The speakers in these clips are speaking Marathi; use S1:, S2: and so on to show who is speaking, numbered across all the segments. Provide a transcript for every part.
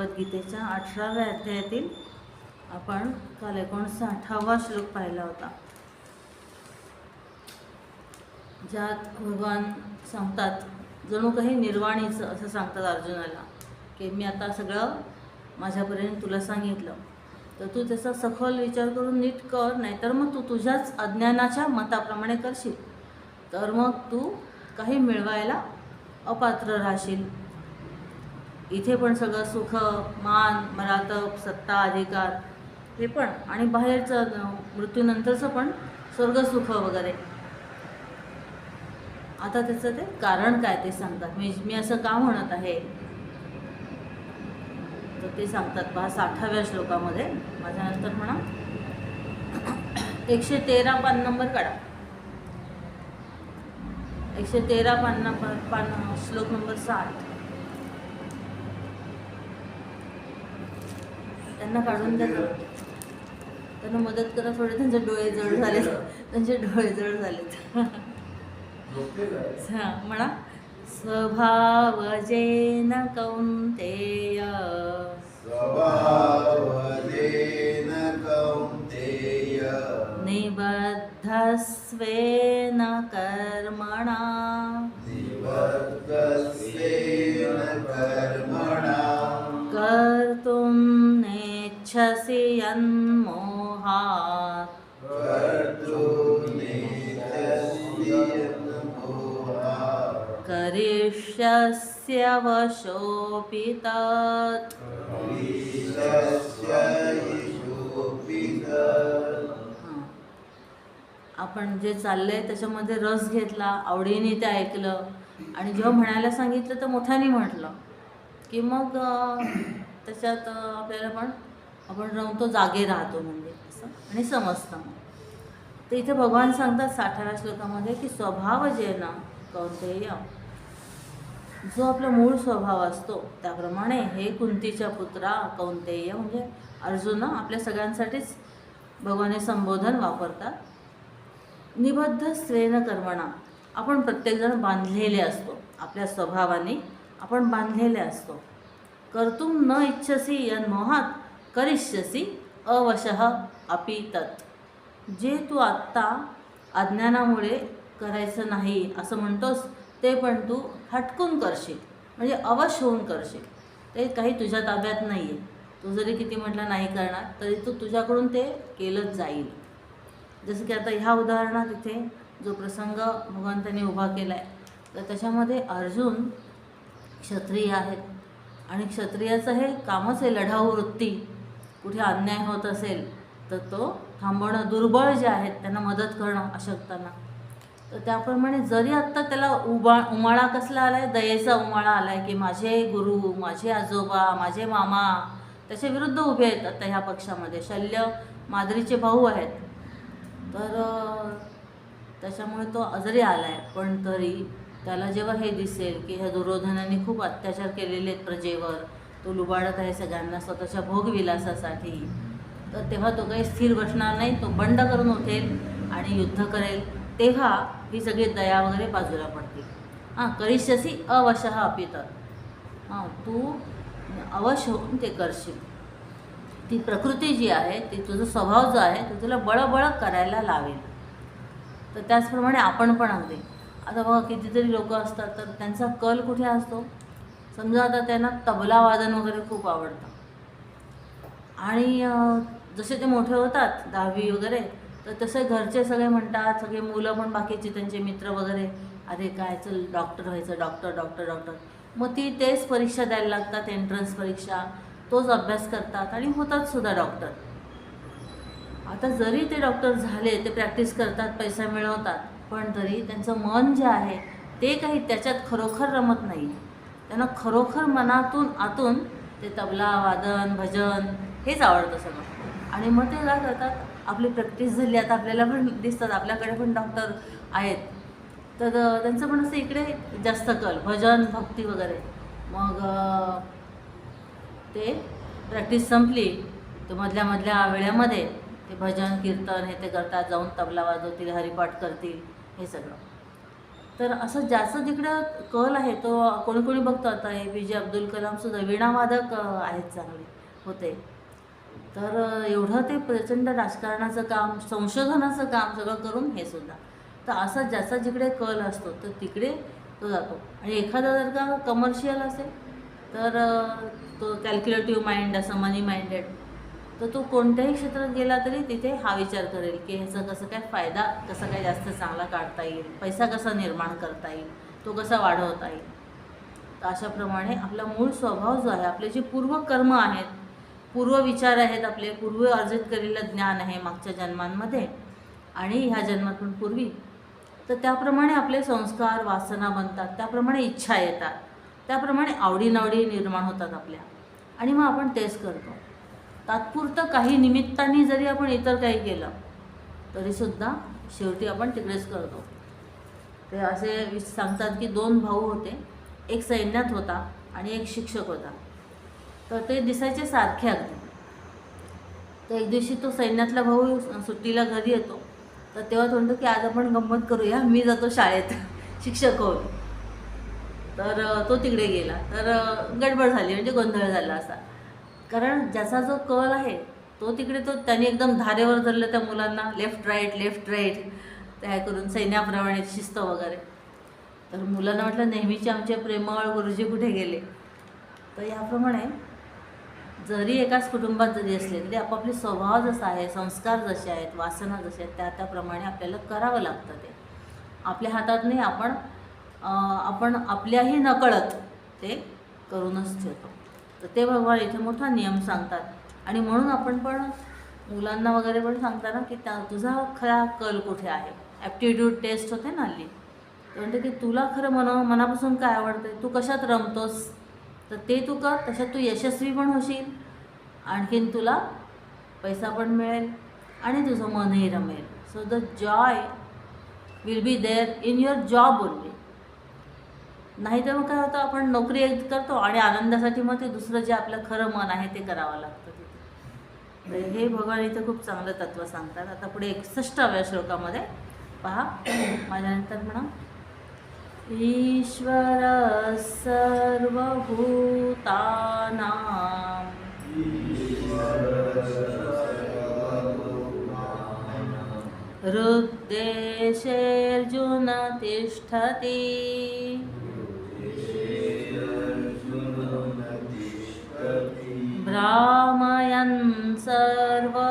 S1: भगवद्गीतेच्या अठराव्या अध्यायातील आपण काल एकोणसाठावा श्लोक पाहिला होता. ज्यात भगवान सांगतात जणू काही निर्वाणीचं असं सांगतात अर्जुनाला की मी आता सगळं माझ्यापर्यंत तुला सांगितलं. तर तू त्याचा सखोल विचार करून नीट कर नाहीतर मग तू तुझ्याच अज्ञानाच्या मताप्रमाणे करशील. तर मग तू काही मिळवायला अपात्र राहशील. इथे पण सगळं सुख मान मरातप सत्ता अधिकार हे पण. आणि बाहेरचं मृत्यूनंतरचं पण स्वर्गसुख वगैरे. आता त्याचं ते कारण काय ते सांगतात. मी मी असं का म्हणत आहे? तर ते सांगतात. पहा साठाव्या श्लोकामध्ये. माझ्यानंतर म्हणा. एकशे तेरा पान नंबर काढा. एकशे तेरा पान नंबर पान श्लोक नंबर साठ. त्यांना काढून द्या जरा. त्यांना मदत करा थोडे त्यांचे डोळे जड झाले त्यांचे डोळे जड झालेत. हा म्हणा. स्वभावजेन कौंतेय
S2: स्वभावजेन कौन्तेय.
S1: निबद्धस्वेन हां. आपण जे चाललंय त्याच्यामध्ये रस घेतला आवडीने ते ऐकलं आणि जेव्हा म्हणायला सांगितलं तर मोठ्याने म्हटलं की मग त्याच्यात आपल्याला पण आपण राहून तो जागे राहतो म्हणजे असं आणि समजतं मग. तर इथे भगवान सांगतात साठाव्या श्लोकामध्ये की स्वभाव जे ना कौंतेय जो आपला मूळ स्वभाव असतो त्याप्रमाणे हे कुंतीच्या पुत्रा कौंतेय म्हणजे अर्जुन आपल्या सगळ्यांसाठीच भगवान हे संबोधन वापरतात. निबद्ध स्वेन कर्मणा. आपण प्रत्येकजण बांधलेले असतो. आपल्या स्वभावाने आपण बांधलेले असतो. कर्तुम न इच्छसी यन्मोहात करिष्यसी अवशः अपि तत्. जे तू आत्ता अज्ञानामुळे करायचं नाही असं म्हणतोस ते पण तू हटकून करशील म्हणजे अवश होऊन करशील. ते काही तुझ्या ताब्यात नाही आहे तू जरी किती म्हटलं नाही करणार तरी तू तुझ्याकडून ते केलंच जाईल. जसं की आता ह्या उदाहरणात इथे जो प्रसंग भगवंतांनी उभा केला आहे तर त्याच्यामध्ये अर्जुन क्षत्रिय आहेत आणि क्षत्रियाचं हे कामच आहे लढाऊ वृत्ती कुठे अन्याय होत असेल तर तो थांबवणं दुर्बळ जे आहेत त्यांना मदत करणं अशक्तांना. तर त्याप्रमाणे जरी आत्ता त्याला उबा उमाळा कसला आला आहे दयेचा उमाळा आला आहे की माझे गुरु माझे आजोबा माझे मामा त्याच्या विरुद्ध उभे आहेत आता ह्या पक्षामध्ये. शल्य मादरीचे भाऊ आहेत. तर त्याच्यामुळे तो जरी आला आहे पण तरी त्याला जेव्हा हे दिसेल की ह्या दुर्योधनाने खूप अत्याचार केलेले आहेत प्रजेवर तो लुबाडत आहे सगळ्यांना स्वतःच्या भोगविलासासाठी तर तेव्हा तो काही स्थिर बसणार नाही. तो बंड करून उठेल आणि युद्ध करेल. तेव्हा ही सगळी दया वगैरे बाजूला पडते. हां करिष्यसी अवशः अपि हां तू अवश होऊन ते करशील. ती प्रकृती जी आहे ती तुझा स्वभाव जो आहे तो तुला बळबळ करायला लावेल. तर त्याचप्रमाणे आपण पण अगदी. आता बघा कितीतरी लोक असतात तर त्यांचा कल कुठे असतो? समजा आता त्यांना तबला वादन वगैरे खूप आवडतं. आणि जसे ते मोठे होतात दहावी वगैरे तर तसे घरचे सगळे म्हणतात सगळे मुलं पण बाकीचे त्यांचे मित्र वगैरे अरे काय चल डॉक्टर व्हायचं डॉक्टर डॉक्टर डॉक्टर मग ती तेच परीक्षा द्यायला लागतात एंट्रन्स परीक्षा. तोच अभ्यास करतात आणि होतात सुद्धा डॉक्टर आता जरी ते डॉक्टर झाले ते प्रॅक्टिस करतात पैसा मिळवतात पण तरी त्यांचं मन जे आहे ते काही त्याच्यात खरोखर रमत नाही. त्यांना खरोखर मनातून आतून ते तबला वादन भजन हेच आवडतं सगळं. आणि मग ते काय करतात आपली प्रॅक्टिस झाली आता आपल्याला पण दिसतात आपल्याकडे पण डॉक्टर आहेत. तर त्यांचं पण असं इकडे जास्त कल भजन भक्ती वगैरे. मग ते प्रॅक्टिस संपली तर मधल्या मधल्या वेळेमध्ये ते भजन कीर्तन हे ते करतात जाऊन तबला वाजवतील हरिपाठ करतील हे सगळं. तर असं जास्त जिकडं कल आहे तो कोणी कोणी बघतो आता हे पी जे अब्दुल कलामसुद्धा वीणावादक आहेत चांगले होते. तर एवढं ते प्रचंड राजकारणाचं काम संशोधनाचं काम सगळं करून हे सुद्धा. तर असा ज्याचा जिकडे कल असतो तर तिकडे तो जातो. आणि एखादा जर का कमर्शियल असेल तर तो कॅल्क्युलेटिव्ह माइंड असं मनी माइंडेड तर तो कोणत्याही क्षेत्रात गेला तरी तिथे हा विचार करेल की ह्याचा कसं काय फायदा कसा काय जास्त चांगला काढता येईल पैसा कसा निर्माण करता येईल तो कसा वाढवता येईल. तर अशाप्रमाणे आपला मूळ स्वभाव जो आहे आपले जे पूर्वकर्म आहेत पूर्व विचार आहेत आपले पूर्व अर्जित केलेलं ज्ञान आहे मागच्या जन्मांमध्ये आणि ह्या जन्मात पण पूर्वी. तर त्याप्रमाणे आपले संस्कार वासना बनतात त्याप्रमाणे इच्छा येतात त्याप्रमाणे आवडीनावडी निर्माण होतात आपल्या. आणि मग आपण तेच करतो. तात्पुरतं काही निमित्ताने जरी आपण इतर काही केलं तरीसुद्धा शेवटी आपण तिकडेच करतो. ते असे सांगतात की दोन भाऊ होते एक सैन्यात होता आणि एक शिक्षक होता. तर ते दिसायचे सारखे अगदी. तर एक दिवशी तो सैन्यातला भाऊ सुट्टीला घरी येतो. तर तेव्हा तो म्हणतो की आज आपण गंमत करूया. मी जातो शाळेत. शिक्षक होऊन. तर तो तिकडे गेला. तर गडबड झाली. म्हणजे गोंधळ झाला असा. कारण ज्याचा जो कल आहे तो तिकडे तो त्याने एकदम धारेवर धरलं त्या मुलांना. लेफ्ट राईट लेफ्ट राईट त्या करून सैन्याप्रमाणे शिस्त वगैरे. तर मुलांना म्हटलं नेहमीचे आमचे प्रेमळ गुरुजी कुठे गेले? तर याप्रमाणे जरी एकाच कुटुंबात जरी असले तरी आपापले स्वभाव जसा आहे संस्कार जसे आहेत वासना जसे आहेत त्या त्याप्रमाणे आपल्याला करावं लागतं ते. आपल्या हातात नाही आपण आपण आपल्याही नकळत ते करूनच ठेवतो. तर ते भगवान इथे मोठा नियम सांगतात. आणि म्हणून आपण पण मुलांना वगैरे पण सांगताना की त्या तुझा खरा कल कुठे आहे? ॲप्टिट्यूड टेस्ट होते ना हल्ली. तर म्हणते की तुला खरं मन मनापासून काय आवडतं तू कशात रमतोस? तर ते तू कर तशात तू यशस्वी पण होशील. आणखीन तुला पैसा पण मिळेल आणि तुझं मनही रमेल. So the joy will be there in your job only नाहीतर मग काय होतं आपण नोकरी एक करतो आणि आनंदासाठी मग ते दुसरं जे आपलं खरं मन आहे ते करावं लागतं तिथे. तर हे भगवान इथं खूप चांगलं तत्त्व सांगतात. आता पुढे एकसष्टाव्या श्लोकामध्ये पहा. माझ्यानंतर म्हणा. ईश्वर सर्वभूतानां। हृद्देशेऽर्जुन तिष्ठति भ्रामयन् सर्वभूतानि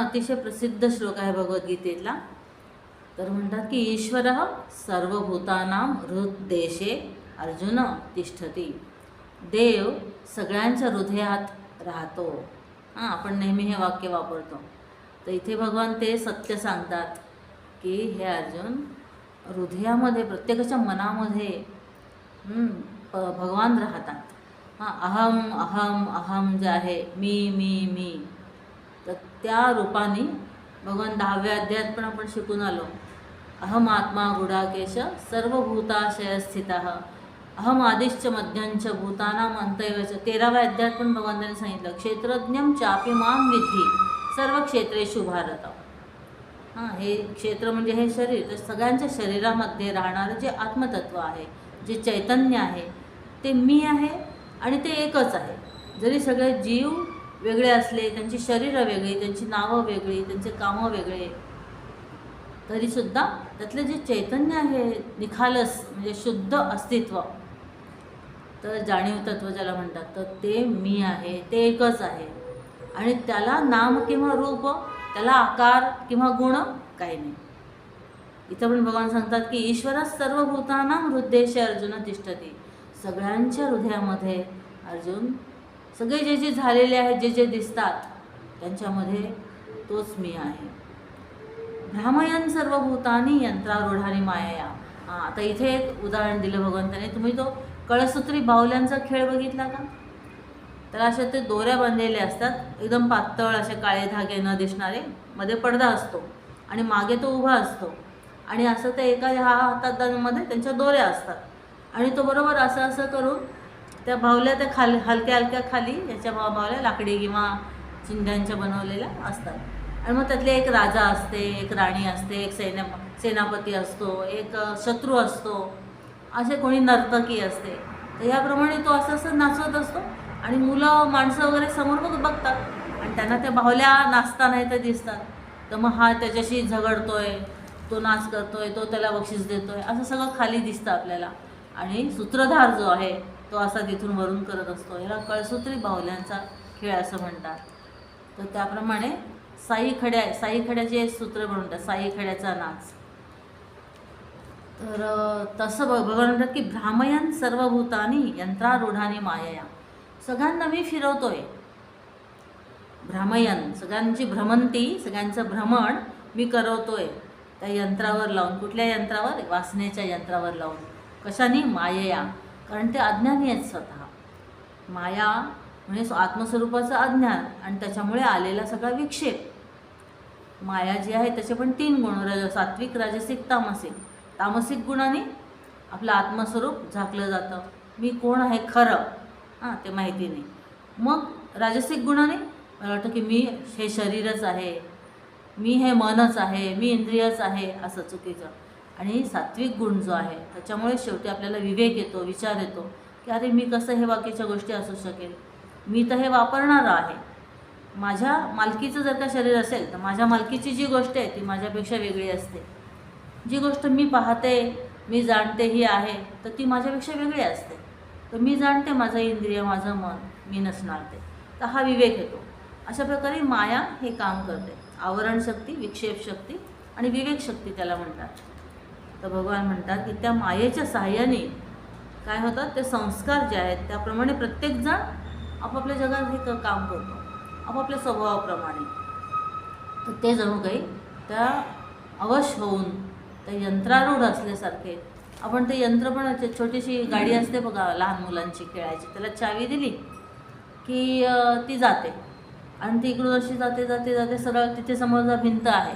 S1: अतिशय प्रसिद्ध श्लोक आहे भगवद्गीतेतला. तर म्हणतात की ईश्वर सर्वभूतानाम हृददेशे अर्जुन तिष्ठती. देव सगळ्यांच्या हृदयात राहतो. हां आपण नेहमी हे वाक्य वापरतो. तर इथे भगवान ते सत्य सांगतात की हे अर्जुन हृदयामध्ये प्रत्येकाच्या मनामध्ये प- भगवान राहतात. हां अहम अहम अहम जे आहे मी मी मी. त्या रूपाने भगवान दहाव्या अध्यायात पण आपण शिकून आलो. अहम आत्मा गुडाकेश सर्वभूताशय स्थित अहम आदिश्च मध्यंच भूतानाम अंतैवच. तेराव्या अध्यायात पण भगवान त्यांनी सांगितलं क्षेत्रज्ञम चापी माम विद्धी सर्व क्षेत्रेषु भारत. हां हे क्षेत्र म्हणजे हे शरीर. तर सगळ्यांच्या शरीरामध्ये राहणारं जे आत्मतत्व आहे जे चैतन्य आहे ते मी आहे आणि ते एकच आहे. जरी सगळे जीव वेगळे असले त्यांची शरीरं वेगळी त्यांची नावं वेगळी त्यांचे कामं वेगळे. तरीसुद्धा त्यातलं जे चैतन्य आहे निखालस म्हणजे शुद्ध अस्तित्व तर जाणीव तत्व ज्याला म्हणतात तर ते मी आहे ते एकच आहे. आणि त्याला नाम किंवा रूप त्याला आकार किंवा गुण काही नाही. इथं पण भगवान सांगतात की ईश्वर सर्व भूतानां हृदयशी अर्जुन तिष्ठती. सगळ्यांच्या हृदयामध्ये अर्जुन सगळे जे जे झालेले आहेत जे जे दिसतात त्यांच्यामध्ये तोच मी आहे. भ्रामयन सर्व भूतानी यंत्रारूढानी मायाया. हां आता इथे एक उदाहरण दिलं भगवंताने. तुम्ही तो कळसूत्री बाहुल्यांचा खेळ बघितला का? तर असे ते दोऱ्या बांधलेले असतात एकदम पातळ असे काळे धागे न दिसणारे. मध्ये पडदा असतो आणि मागे तो उभा असतो. आणि असं ते एका ह्या हातात मध्ये त्यांच्या दोऱ्या असतात. आणि तो बरोबर असं असं करून त्या बाहुल्या त्या खाल हलक्या हलक्या खाली याच्या बा बाहुल्या लाकडी किंवा चिंध्यांच्या बनवलेल्या असतात. आणि मग त्यातले एक राजा असते एक राणी असते एक सैन्य सेनापती असतो एक शत्रू असतो असे कोणी नर्तकी असते. तर याप्रमाणे तो असं असं नाचवत असतो आणि मुलं माणसं वगैरे समोर बघ बघतात आणि त्यांना त्या बाहुल्या नाचताना इथं दिसतात. तर मग हा त्याच्याशी झगडतोय तो नाच करतोय तो त्याला बक्षीस देतोय असं सगळं खाली दिसतं आपल्याला. आणि सूत्रधार जो आहे तो असा तिथून वरून करत असतो. ह्याला कळसूत्री बाहुल्यांचा खेळ असं म्हणतात. तर त्याप्रमाणे साई खड्या साई खड्याचे सूत्र म्हणतात. साई खड्याचा नाच. तर तसं ब भगवान म्हणतात की भ्रामयन सर्वभूतानी यंत्रारूढानी माया सगळ्यांना मी फिरवतोय. भ्रामयन सगळ्यांची भ्रमंती सगळ्यांचं भ्रमण मी करवतोय. त्या यंत्रावर लावून कुठल्या यंत्रावर? वासनेच्या यंत्रावर लावून. कशाने? मायया. कारण ते अज्ञानी आहेत स्वतः. माया म्हणजे आत्मस्वरूपाचं अज्ञान आणि त्याच्यामुळे आलेला सगळा विक्षेप. माया जी आहे त्याचे पण तीन गुण रज सात्विक राजसिक तामसिक. तामसिक गुणाने आपलं आत्मस्वरूप झाकलं जातं. मी कोण आहे खरं? हां ते माहिती नाही. मग राजसिक गुणाने मला वाटतं की मी हे शरीरच आहे. मी हे मनच आहे. मी इंद्रियच आहे असं चुकीचं. आणि सात्विक गुण जो आहे त्याच्यामुळे शेवटी आपल्याला विवेक येतो विचार येतो की अरे मी कसं हे बाकीच्या गोष्टी असू शकेल? मी तर हे वापरणारं आहे. माझ्या मालकीचं जर का शरीर असेल तर माझ्या मालकीची जी गोष्ट आहे ती माझ्यापेक्षा वेगळी असते. जी गोष्ट मी पाहते मी जाणते ही आहे तर ती माझ्यापेक्षा वेगळी असते. तर मी जाणते माझं इंद्रिय माझं मन मी नसणार ते. तर हा विवेक येतो. अशा प्रकारे माया हे काम करते. आवरण शक्ती विक्षेप शक्ती आणि विवेक शक्ती त्याला म्हणतात. तर भगवान म्हणतात की त्या मायेच्या सहाय्याने काय होतात ते संस्कार जे आहेत त्याप्रमाणे प्रत्येकजण आपापल्या जगात हे क- काम करतो. आपापल्या स्वभावाप्रमाणे. तर ते जणू काही त्या अवश होऊन त्या यंत्रारूढ असल्यासारखे आपण ते यंत्र पण छोटीशी गाडी असते बघा लहान मुलांची खेळायची त्याला चावी दिली की ती जाते. आणि ती इकडून अशी जाते जाते जाते सरळ तिथे समोर भिंत आहे.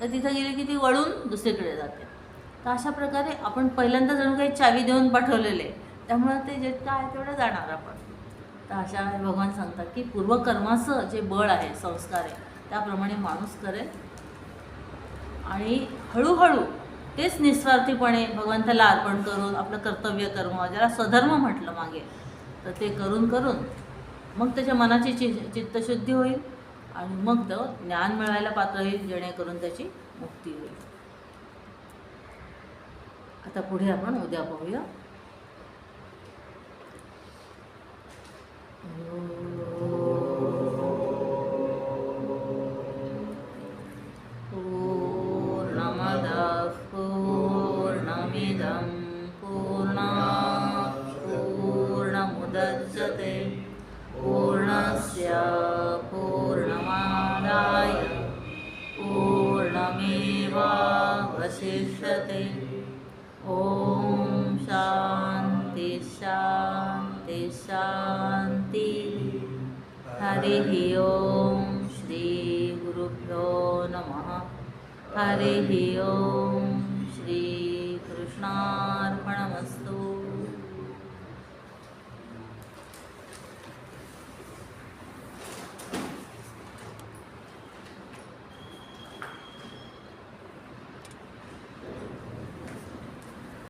S1: तर तिथं गेली की ती वळून दुसरीकडे जाते. तर अशा प्रकारे आपण पहिल्यांदा जणू काही चावी देऊन पाठवलेले. त्यामुळं ते जे काय आहे तेवढं जाणार आपण. तर अशा भगवान सांगतात की पूर्वकर्माचं जे बळ आहे संस्कार आहे त्याप्रमाणे माणूस करेल. आणि हळूहळू तेच निस्वार्थीपणे भगवंताला अर्पण करून आपलं कर्तव्य कर्म ज्याला स्वधर्म म्हटलं मागे तर ते करून करून मग त्याच्या मनाची चि चित्तशुद्धी होईल. आणि मग तो ज्ञान मिळायला पात्र होईल जेणेकरून त्याची मुक्ती होईल. आता पुढे आपण उद्या पाहूया. हरिः ॐ श्रीगुरुभ्यो नमः. हरिः ॐ